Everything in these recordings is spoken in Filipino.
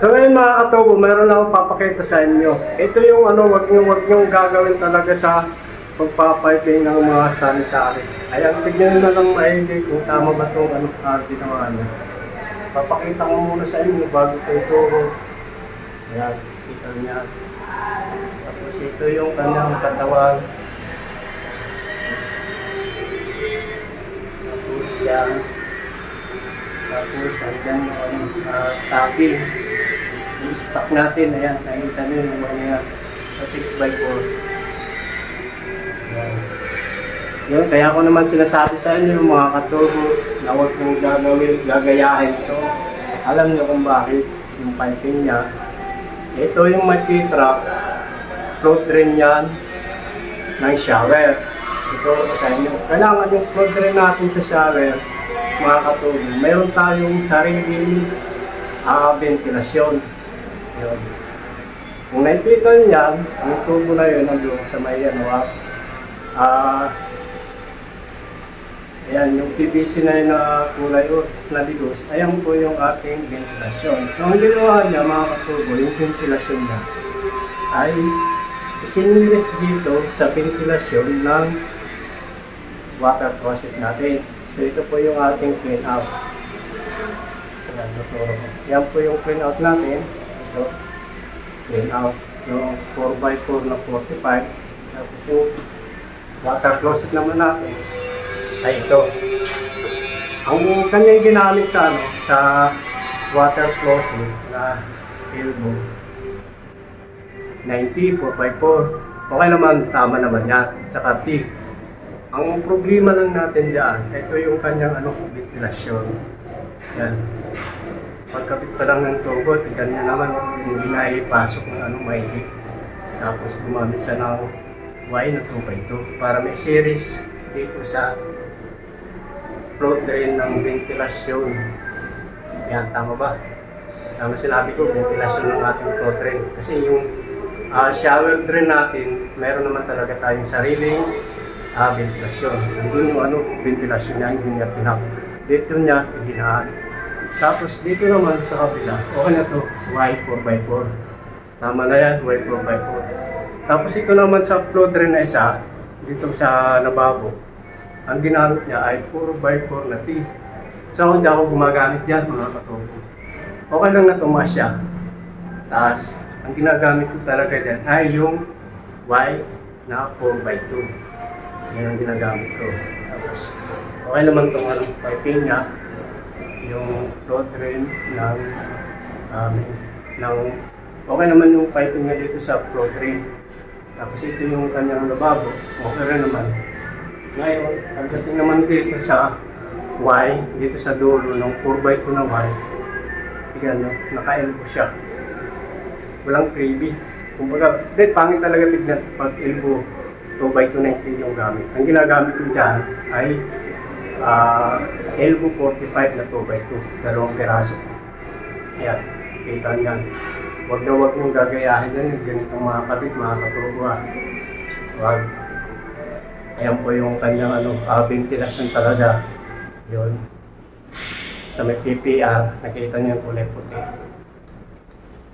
So ngayon mga katubo, meron akong papakita sa inyo. Ito yung ano, wag nyo, wag nyo gagawin talaga sa pagpapiping ng mga sanitary. Ayan, tignan na lang maigi kung tama ba itong ano, uh, ginawa nyo. Papakita ko muna sa inyo bago ko ituro. Ayan, kita niya. Tapos ito yung kanyang katawan. Tapos yan. Tapos andyan yung uh, tapping. Yung stock natin, ayan, nakita nyo yung mga sa 6x4. Ayan. Yun, kaya ko naman sinasabi sa inyo mga katubo na huwag kong gagawin, gagayahin ito. Alam niyo kung bakit yung piping niya. Ito yung makitra, float drain yan ng shower. Ito sa inyo. Kailangan yung float drain natin sa shower, mga katubo, meron tayong sariling ah, ventilasyon. Yun. Kung nakikita niyan, ang tubo na yun nandun sa may ano, ah, ah, ayan, yung PVC na yun na kulay orange na ligos, ayan po yung ating ventilasyon. So, ang ginawa niya, mga katubo, yung ventilasyon niya, ay isinilis dito sa ventilasyon ng water closet natin. So, ito po yung ating clean out. Ayan, tuturo ko. Yan po yung clean out natin. Ito, clean out. Yung 4x4 na 45. Tapos yung water closet naman natin ay ito. Ang kanyang ginamit sa ano, sa water closet na elbow 90 4x4. Okay naman, tama naman yan. Tsaka T. Ang problema lang natin dyan, ito yung kanyang ano, ventilasyon. Yan. Pagkabit pa lang ng turbo, tignan nyo naman hindi na ipasok ng ano, maigi. Tapos gumamit siya ng Y na 2x2 para may series dito sa float drain ng ventilasyon. Yan, tama ba? Tama sinabi ko, ventilasyon ng ating float drain. Kasi yung ah, shower drain natin, meron naman talaga tayong sariling ah, ventilasyon. Nandun yung ano, ventilasyon niya, hindi niya pinap. Dito niya, ibinaan. Tapos dito naman sa kabila, okay na to, Y4x4. Tama na yan, Y4x4. Tapos ito naman sa flow drain na isa, dito sa lababo, ang ginamit niya ay 4x4 na T. So hindi ako gumagamit yan mga katobo. Okay lang na tumas siya. Tapos, ang ginagamit ko talaga dyan ay yung Y na 4x2. Yan ang ginagamit ko. Tapos, okay naman itong anong piping niya. Yung flow drain ng, um, ng, okay naman yung piping niya dito sa flow drain. Tapos ito yung kanyang lababo. Okay rin naman. Ngayon, pagdating naman dito sa Y, dito sa dulo ng 4x2 na Y, tignan nyo, naka-elbow siya. Walang freebie. Kumbaga, dead pangit talaga tignan pag elbow 2x2 na yung gamit. Ang ginagamit ko dyan ay ah, elbow 45 na 2x2, dalawang peraso. Ayan, kita niyan. Huwag na huwag niyong gagayahin yan, ganitong mga kabit, mga katubo ah. Huwag. Ayan po yung kanyang ano, uh, ventilasyon talaga. Yun. Sa may PPR, nakita niyo yung kulay puti.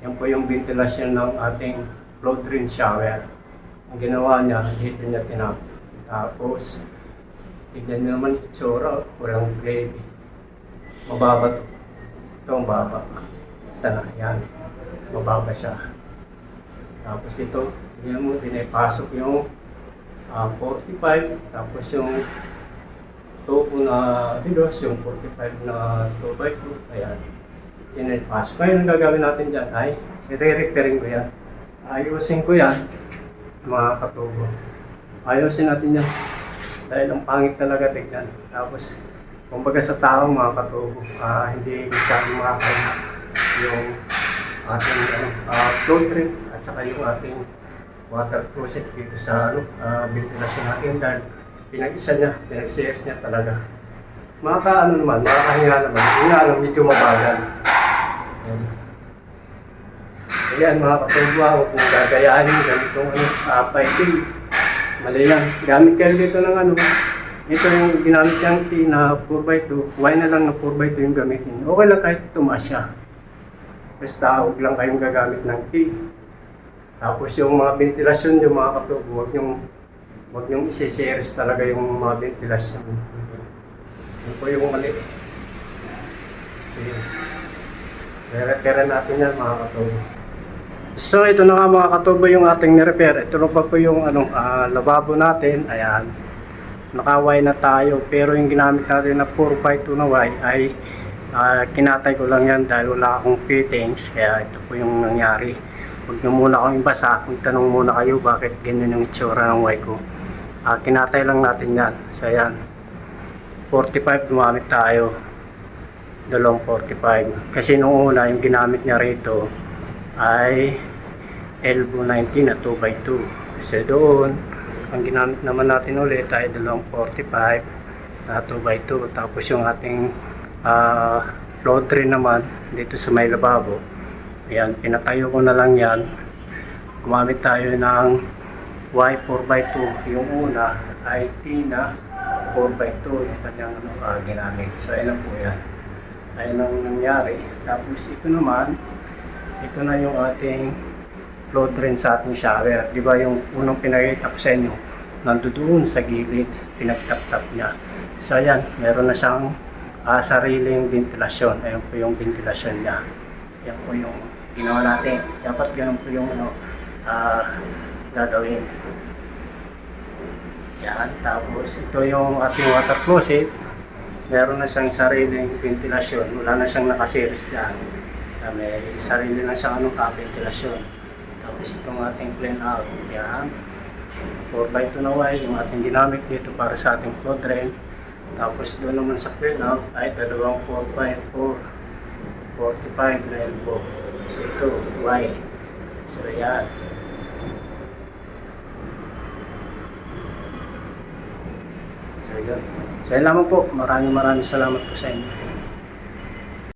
Yan po yung ventilasyon ng ating flow drain shower. Ang ginawa niya, dito niya tinap. Tignan niyo naman itsura, walang gravy. Mababa to. Ito ang baba. Sana, yan. Mababa siya. Tapos ito, tignan mo, dinipasok yung ah, 45, tapos yung tubo na bilos, yung 45 na 2x2, ayan. Tinipasok. Ngayon, ang gagawin natin dyan ay, i-re-repairing ko yan. Ayusin ko yan, mga katubo. Ayusin natin yan. Dahil ang pangit talaga tignan. Tapos, kumbaga sa tao mga katubo, ah, hindi masyadong makakaya yung ating ano, uh, flow drain at saka yung ating water closet dito sa ano, uh, ventilasyon natin dahil pinag-isa niya, pinag-CS niya talaga. Makaka ano naman, makakahinga naman. Yung nga lang, medyo mabagal. Ayan. Mga katungwa, huwag mong gagayahin ganitong ano, uh, piping. Mali lang. Gamit kayo dito ng ano, ito yung ginamit niyang T na 4x2, Y na lang na 4x2 yung gamitin. Okay lang kahit tumaas siya. Basta huwag lang kayong gagamit ng T. Tapos yung mga ventilasyon, yung mga katubo, huwag yung huwag yung isi-series talaga yung mga ventilasyon. Yun po yung mali. Sige. Re-repair natin yan mga katubo. So ito na nga mga katubo yung ating ni-repair. Ito na pa po yung ano, ah, lababo natin. Ayan. Nakaway na tayo. Pero yung ginamit natin na 4x2 na Y ay ah, kinatay ko lang yan dahil wala akong fittings. Kaya ito po yung nangyari. Huwag nyo muna akong ibasa. Magtanong muna kayo bakit ganyan yung itsura ng Y ko. Ah, kinatay lang natin yan. So ayan. 45 gumamit tayo. Dalawang 45. Kasi nung una yung ginamit niya rito ay elbow 19 na 2x2. So doon, ang ginamit naman natin ulit ay dalawang 45 na 2x2. Tapos yung ating ah flow drain naman dito sa may lababo. Ayan, pinatayo ko na lang yan. Gumamit tayo ng Y4x2. Yung una ay T na 4x2 yung kanyang ano, ah, ginamit. So ayan po yan. Ayan ang nangyari. Tapos ito naman, ito na yung ating flow drain sa ating shower. Di ba yung unang pinakita ko sa inyo, nandoon sa gilid, pinagtap-tap niya. So ayan, meron na siyang ah, sariling ventilasyon. Ayan po yung ventilasyon niya. Yan po yung ginawa natin. Dapat ganun po yung ano, ah, gagawin. Yan. Tapos ito yung ating water closet. Meron na siyang sariling ventilasyon. Wala na siyang nakasiris dyan. Na may sarili na siyang ano, ka-ventilasyon. Tapos itong ating clean out. Yan. 4x2 na Y, yung ating ginamit dito para sa ating flow drain. Tapos doon naman sa clean out ay dalawang 4x4. 45 na elbow. So ito, Y. So yan. So yun. So yun lamang po. Maraming maraming salamat po sa inyo.